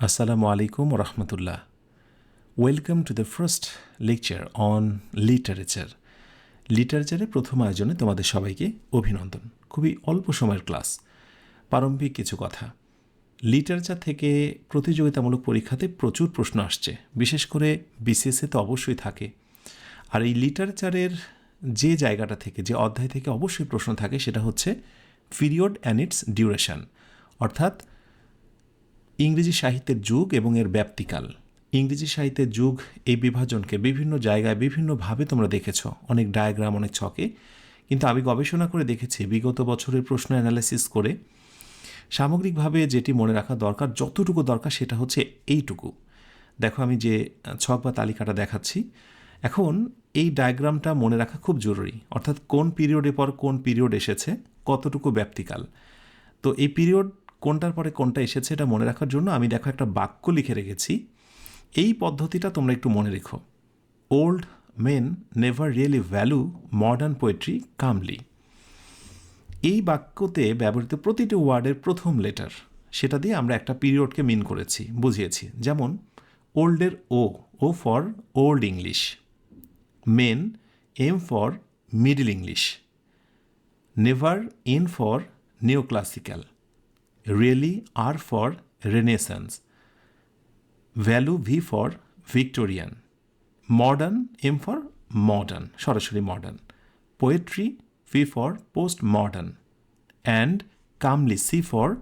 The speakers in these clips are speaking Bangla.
Alaikum wa rahmatullah. Welcome to the first lecture on literature. লিটারেচারের প্রথম আয়োজনে তোমাদের সবাইকে অভিনন্দন। খুবই অল্প সময়ের ক্লাস। প্রারম্ভিক কিছু কথা। লিটারেচার থেকে প্রতিযোগিতামূলক পরীক্ষাতে প্রচুর প্রশ্ন আসছে। বিশেষ করে বিসিএসে তো অবশ্যই থাকে। আর এই লিটারেচারের যে জায়গাটা থেকে, যে অধ্যায় থেকে অবশ্যই প্রশ্ন থাকে, সেটা হচ্ছে পিরিয়ড অ্যান্ড ইটস ডিউরেশন। অর্থাৎ ইংরেজি সাহিত্যের যুগ এবং এর ব্যাপ্তিকাল। ইংরেজি সাহিত্যের যুগ এই বিভাজনকে বিভিন্ন জায়গায় বিভিন্নভাবে তোমরা দেখেছ। অনেক ডায়াগ্রাম অনেক ছকে। কিন্তু আমি গবেষণা করে দেখেছি, বিগত বছরের প্রশ্ন অ্যানালাইসিস করে সামগ্রিকভাবে যেটি মনে রাখা দরকার, যতটুকু দরকার সেটা হচ্ছে এইটুকু। দেখো আমি যে ছক বা তালিকাটা দেখাচ্ছি, এখন এই ডায়াগ্রামটা মনে রাখা খুব জরুরি। অর্থাৎ কোন পিরিয়ডের পর কোন পিরিয়ড এসেছে, কতটুকু ব্যাপ্তিকাল। তো এই পিরিয়ড কোনটার পরে কোনটা এসেছে এটা মনে রাখার জন্য আমি দেখো একটা বাক্য লিখে রেখেছি। এই পদ্ধতিটা তোমরা একটু মনে রেখো। Old men never really value modern poetry comely এই বাক্যতে ব্যবহৃত প্রতিটি ওয়ার্ডের প্রথম লেটার, সেটা দিয়ে আমরা একটা পিরিয়ডকে মিন করেছি, বুঝিয়েছি। যেমন ওল্ডের O O for old English men M for middle English never N for neo classical really R for Renaissance value V for Victorian modern M for modern সরাসরি modern poetry P for post modern and comely C for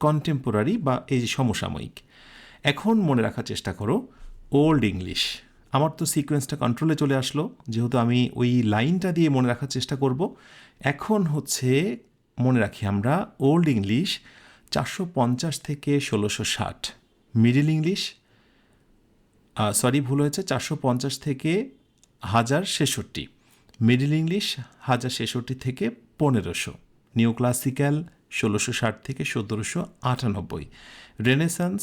contemporary বা এই যে সমসাময়িক. এখন মনে রাখার চেষ্টা করো ওল্ড ইংলিশ আমার তো সিকোয়েন্সটা কন্ট্রোলে চলে আসলো, যেহেতু আমি ওই লাইনটা দিয়ে মনে রাখার চেষ্টা করব। এখন হচ্ছে মনে রাখি আমরা ওল্ড ইংলিশ চারশো পঞ্চাশ থেকে ষোলোশো ষাট। মিডিল ইংলিশ সরি ভুল হয়েছে, চারশো পঞ্চাশ থেকে হাজার ছেষট্টি মিডিল ইংলিশ হাজার ছেষট্টি থেকে পনেরোশো। নিউ ক্লাসিক্যাল ষোলোশো ষাট থেকে সতেরোশো আটানব্বই। রেনেসান্স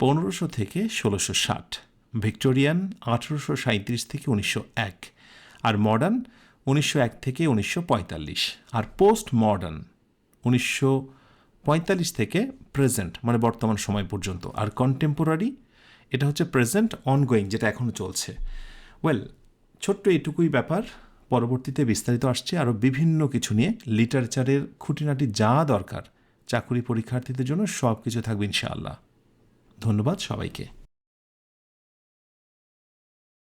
পনেরোশো থেকে ষোলোশো ষাট। ভিক্টোরিয়ান আঠেরোশো সাঁত্রিশ থেকে উনিশশো এক। আর মডার্ন উনিশশো এক থেকে উনিশশো পঁয়তাল্লিশ। আর পোস্ট মডার্ন উনিশশো পঁয়তাল্লিশ থেকে প্রেজেন্ট মানে বর্তমান সময় পর্যন্ত। আর কন্টেম্পোরারি এটা হচ্ছে প্রেজেন্ট অনগোয়িং যেটা এখনও চলছে। ওয়েল ছোট্ট এটুকুই ব্যাপার, পরবর্তীতে বিস্তারিত আসছে আরও বিভিন্ন কিছু নিয়ে। লিটারেচারের খুঁটিনাটি যা দরকার, চাকুরি পরীক্ষার্থীদের জন্য সব কিছু থাকবে ইনশাআল্লাহ। ধন্যবাদ সবাইকে।